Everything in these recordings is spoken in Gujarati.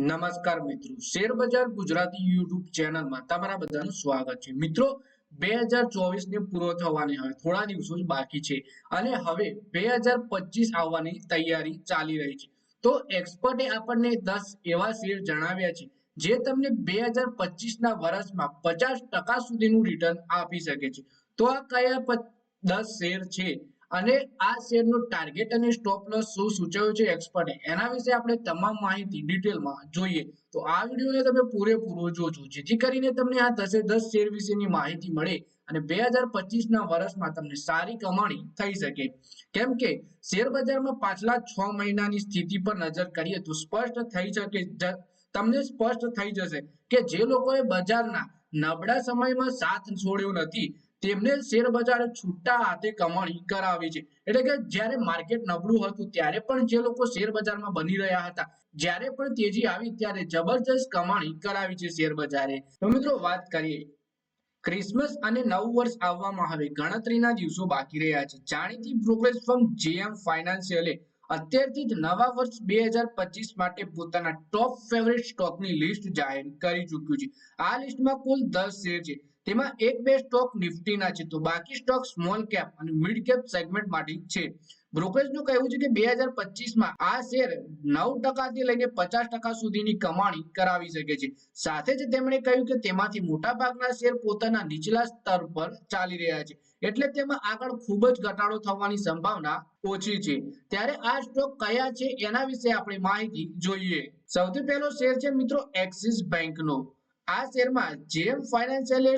નમસ્કાર મિત્રો. શેર ગુજરાતી યુટ્યુબ ચેનલમાં તમારા બધાનું સ્વાગત છે. મિત્રો, બે હજાર ચોવીસ ને પૂરો થવાની હવે થોડા દિવસો જ બાકી છે અને હવે બે હજાર પચીસ આવવાની તૈયારી ચાલી રહી છે. તો એક્સપર્ટે આપણને દસ એવા શેર જણાવ્યા છે જે તમને બે હજાર પચીસ ના વર્ષમાં પચાસ ટકા સુધીનું રિટર્ન આપી શકે છે. તો આ કયા દસ શેર છે? અને આ શેરનું ટાર્ગેટ અને સ્ટોપ લોસ શું સૂચવ્યું છે એક્સપર્ટે એના વિશે આપણે તમામ માહિતી ડિટેલમાં જોઈએ. તો આ વિડીયોને તમે પૂરેપૂરો જોજો. જેથી કરીને તમને આ દસે દસ શેર વિશેની માહિતી મળે અને બે હજાર પચીસના વર્ષમાં તમને સારી કમાણી થઈ શકે. કેમ કે શેર બજારમાં પાછલા છ મહિનાની સ્થિતિ પર નજર કરીએ તો સ્પષ્ટ થઈ શકે તમને સ્પષ્ટ થઈ જશે કે જે લોકોએ બજારના નબળા સમયમાં સાથ છોડ્યો નથી તેમને શેરબજારે છૂટા હાથે કમાણી કરાવી છે. એટલે કે જ્યારે માર્કેટ નબળું હતું, ત્યારે પણ જે લોકો શેરબજારમાં બની રહ્યા હતા, જ્યારે પણ તેજી આવી, ત્યારે જબરજસ્ત કમાણી કરાવી છે શેરબજારે તો મિત્રો વાત કરીએ. ક્રિસમસ અને નવું વર્ષ આવવામાં હવે ગણતરીના દિવસો બાકી રહ્યા છે. જાણીતી બ્રોકરેજ ફર્મ જેએમ ફાઇનાન્શિયલે અત્યારથી જ નવા વર્ષ બે હજાર પચીસ માટે પોતાના ટોપ ફેવરેટ સ્ટોકની લિસ્ટ જાહેર કરી ચૂક્યું છે. આ લિસ્ટમાં કુલ દસ શેર છે. તેમાં એક બે સ્ટોક નિફ્ટીના છે. તો બાકી સ્ટોક સ્મોલ કેપ અને મિડ કેપ સેગમેન્ટ માટે છે. બ્રોકરેજનું કહેવું છે કે બે હજાર પચીસમાં આ શેર નવ ટકાથી લઈને પચાસ ટકા સુધીની કમાણી કરાવી શકે છે. સાથે જ તેમણે કહ્યું કે તેમાંથી મોટા ભાગના શેર પોતાના નીચલા સ્તર પર ચાલી રહ્યા છે. એટલે તેમાં આગળ ખૂબ જ ઘટાડો થવાની સંભાવના ઓછી છે. ત્યારે આ સ્ટોક કયા છે એના વિશે આપણે માહિતી જોઈએ. સૌથી પહેલો શેર છે મિત્રો એક્સિસ બેંકનો આ શેરમાં જેમ ફાઇનાન્શિયલે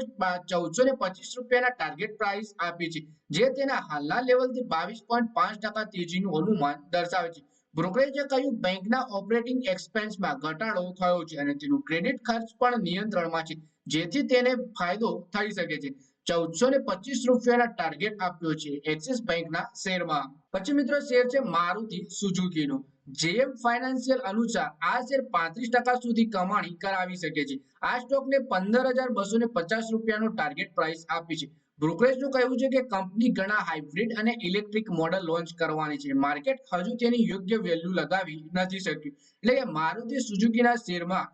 ચૌદસો ને પચીસ રૂપિયાના ટાર્ગેટ પ્રાઇસ આપી છે, જે તેના હાલના લેવલથી બાવીસ પોઈન્ટ પાંચ ટકા તેજીનું અનુમાન દર્શાવે છે. બ્રોકરેજે કહ્યું, બેંકના ઓપરેટિંગ એક્સપેન્સમાં ઘટાડો થયો છે અને તેનું ક્રેડિટ ખર્ચ પણ નિયંત્રણમાં છે, જેથી તેને ફાયદો થઈ શકે છે. ચૌદસો ને પચીસ રૂપિયાના ટાર્ગેટ આપ્યો છે એક્સિસ બેંકના શેરમાં. પછી મિત્રો શેર છે મારુતિ સુઝુકીનો. જેએમ ફાઇનાન્શિયલ અનુસાર આ શેર પાંત્રીસ ટકા સુધી કમાણી કરાવી શકે છે. આ સ્ટોકને પંદર હજાર બસો ને પચાસ રૂપિયાનો ટાર્ગેટ પ્રાઇસ આપી છે. બ્રોકરેજનું કહેવું છે કે કંપની ઘણા હાઇબ્રિડ અને ઇલેક્ટ્રિક મોડલ લોન્ચ કરવાની છે. માર્કેટ હજુ તેની યોગ્ય વેલ્યુ લગાવી નથી શક્યું. એટલે કે મારુતિ સુઝુકીના શેરમાં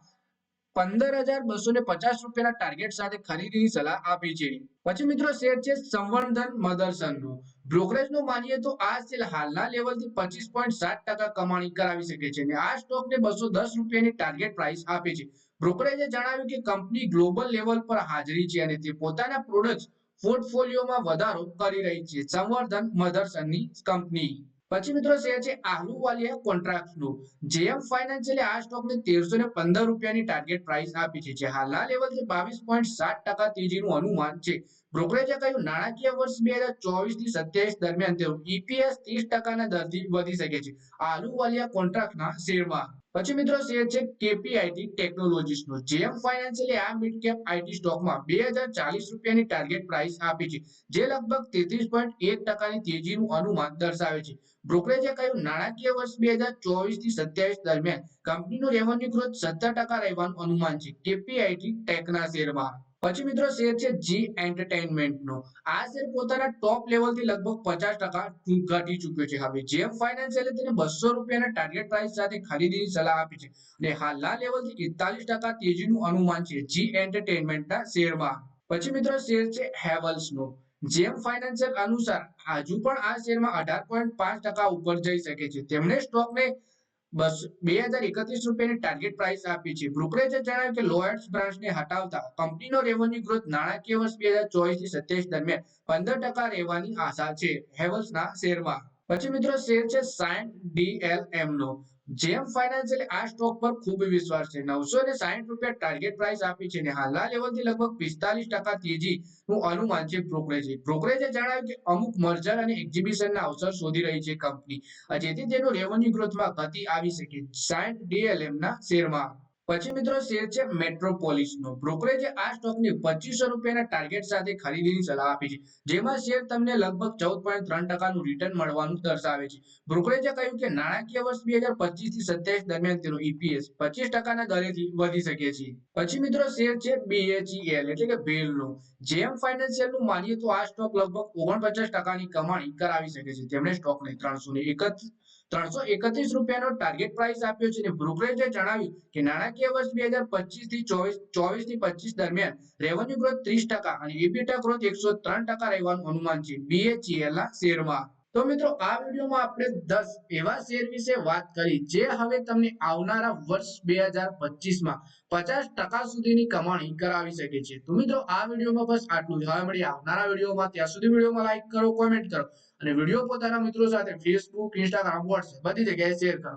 પંદર હજાર બસો ને પચાસ રૂપિયાના ટાર્ગેટ સાથે ખરીદીની સલાહ આપી છે. પછી મિત્રો શેર છે સંવર્ધન મદરસનનો. બ્રોકરેજનું માનીએ તો આ સેલ હાલના લેવલથી પચીસ પોઈન્ટ સાત ટકા કમાણી કરાવી શકે છે અને આ સ્ટોકને બસો દસ રૂપિયાની ટાર્ગેટ પ્રાઇસ આપી છે. બ્રોકરેજે જણાવ્યું કે કંપની ગ્લોબલ લેવલ પર હાજરી છે અને તે પોતાના પ્રોડક્ટ પોર્ટફોલિયોમાં વધારો કરી રહી છે. સંવર્ધન મધરસનની કંપની. પછી મિત્રો શેર છે આહલુવાલિયા કોન્ટ્રાક્ટનો જેએમ ફાઇનાન્શિયલે આ સ્ટોકને ને પંદર રૂપિયાની ટાર્ગેટ પ્રાઇસ આપી છે. જે હાલના લેવલથી બાવીસ પોઈન્ટ સાત ટકા તેજીનું અનુમાન છે. બ્રોકરેજે કહ્યું, નાણાકીય વર્ષ બે હજાર ચોવીસથી સત્યાવીસ દરમિયાન તેનું ઈપીએસ ત્રીસ ટકાના દરથી વધી શકે છે. આહલુવાલિયા કોન્ટ્રાક્ટના શેરમાં? પછી મિત્રો શેર છે કેપીઆઈટી ટેકનોલોજીસ નો. જેમ ફાઇનાન્શિયલે આ મિડ કેપ આઈટી સ્ટોકમાં બે હજાર રૂપિયાની ટાર્ગેટ પ્રાઇસ આપી છે, જે લગભગ તેત્રીસ પોઈન્ટ એક ટકાની તેજીનું અનુમાન દર્શાવે છે. બ્રોકરેજે કહ્યું, નાણાકીય વર્ષ બે હજાર ચોવીસથી સત્યાવીસ દરમિયાન કંપનીનું રેવન્યુ ગ્રોથ સત્તર ટકા રહેવાનું અનુમાન છે. કેપીઆઈટી ટેકના શેરમાં. પછી મિત્રો શેર છે જી એન્ટરટેનમેન્ટ નો. આ શેર પોતાના ટોપ લેવલથી લગભગ પચાસ ટકા ઘટી ચુક્યો છે. હવે જેમ ફાઇનાન્સિયલે તેને બસો રૂપિયાના ટાર્ગેટ પ્રાઇસ સાથે ખરીદીની સલાહ આપી છે. અને હાલના લેવલથી એકતાલીસ ટકા તેજીનું અનુમાન છે જી એન્ટરટેનમેન્ટના શેરમાં. પછી મિત્રો શેર છે હેવલ્સ નો. જેમ ફાઇનાન્સિયલ અનુસાર હજુ પણ આ શેરમાં અઢાર પોઈન્ટ પાંચ ટકા ઉપર જઈ શકે છે. તેમણે સ્ટોકને બસ બે હજાર એકત્રીસ રૂપિયાની ટાર્ગેટ પ્રાઇસ આપી છે. બ્રોકરેજે જણાવ્યું કે લોયર્સ બ્રાન્ચને હટાવતા કંપનીનો રેવન્યુ ગ્રોથ નાણાકીય વર્ષ બે હજાર ચોવીસથી દરમિયાન પંદર ટકા રહેવાની આશા છે. હેવલ્સના શેરમાં પછી મિત્રો શેર છે સાયન્ટ ડીએલએમ નો. જેમ ફાઇનાન્શિયલ આ સ્ટોક પર ખૂબ વિશ્વાસ છે. નવસો ને સાહીઠ રૂપિયા ટાર્ગેટ પ્રાઇસ આપી છે અને હાલના લેવલથી લગભગ પિસ્તાલીસ ટકા તેજી નું અનુમાન છે બ્રોકરેજે બ્રોકરેજે જણાવ્યું કે અમુક મર્જર અને એક્ઝિબિશનના અવસર શોધી રહી છે કંપની જેથી તેનો રેવન્યુ ગ્રોથમાં ગતિ આવી શકે. સાયન્ટ ડીએલએમ ના શેરમાં. પછી મિત્રો શેર છે મેટ્રોપોલિસ નો બ્રોકરેજે આ સ્ટોકને પચીસો રૂપિયાના ટાર્ગેટ સાથે ખરીદીની સલાહ આપી છે. જેમાં શેર તમને લગભગ ચૌદ પોઈન્ટ ત્રણ ટકાનું રિટર્ન મળવાનું દર્શાવે છે. બ્રોકરેજે કહ્યું કે નાણાકીય વર્ષ બે હજાર પચીસથી સત્યાવીસ દરમિયાન તેનો ઈપીએસ પચીસ ટકાના દરેથી વધી શકે છે. પછી મિત્રો શેર છે બીએચઈએલ એટલે કે ભેલ નો જેમ ફાઇનાન્શિયલનું માનીએ તો આ સ્ટોક લગભગ ઓગણપચાસ ટકાની કમાણી કરાવી શકે છે. તેમણે સ્ટોકને ત્રણસો ને એકત્રીસ, ત્રણસો એકત્રીસ રૂપિયાનો ટાર્ગેટ પ્રાઇસ આપ્યો છે અને બ્રોકરેજે જણાવ્યું કે નાણાકીય વર્ષ બે હજાર પચીસથી ચોવીસથી પચીસ દરમિયાન રેવન્યુ ગ્રોથ ત્રીસ ટકા અને ઇબીટા ગ્રોથ એકસો ત્રણ ટકા રહેવાનું અનુમાન છે. બીએચઈએલ ના શેરમાં. તો મિત્રો, આ વિડીયોમાં આપણે દસ એવા શેર વિશે વાત કરી જે હવે તમને આવનારા વર્ષ બે હજાર પચીસમાં પચાસ ટકા સુધીની કમાણી કરાવી શકે છે. તો મિત્રો, આ વિડીયોમાં બસ આટલું જ. હવે મળી આવનારા વિડીયોમાં. ત્યાં સુધી વિડીયોમાં લાઈક કરો કોમેન્ટ કરો અને વીડિયો પોતાના મિત્રો સાથે ફેસબુક ઇન્સ્ટાગ્રામ વોટ્સએપ બધી જગ્યાએ શેર કરો.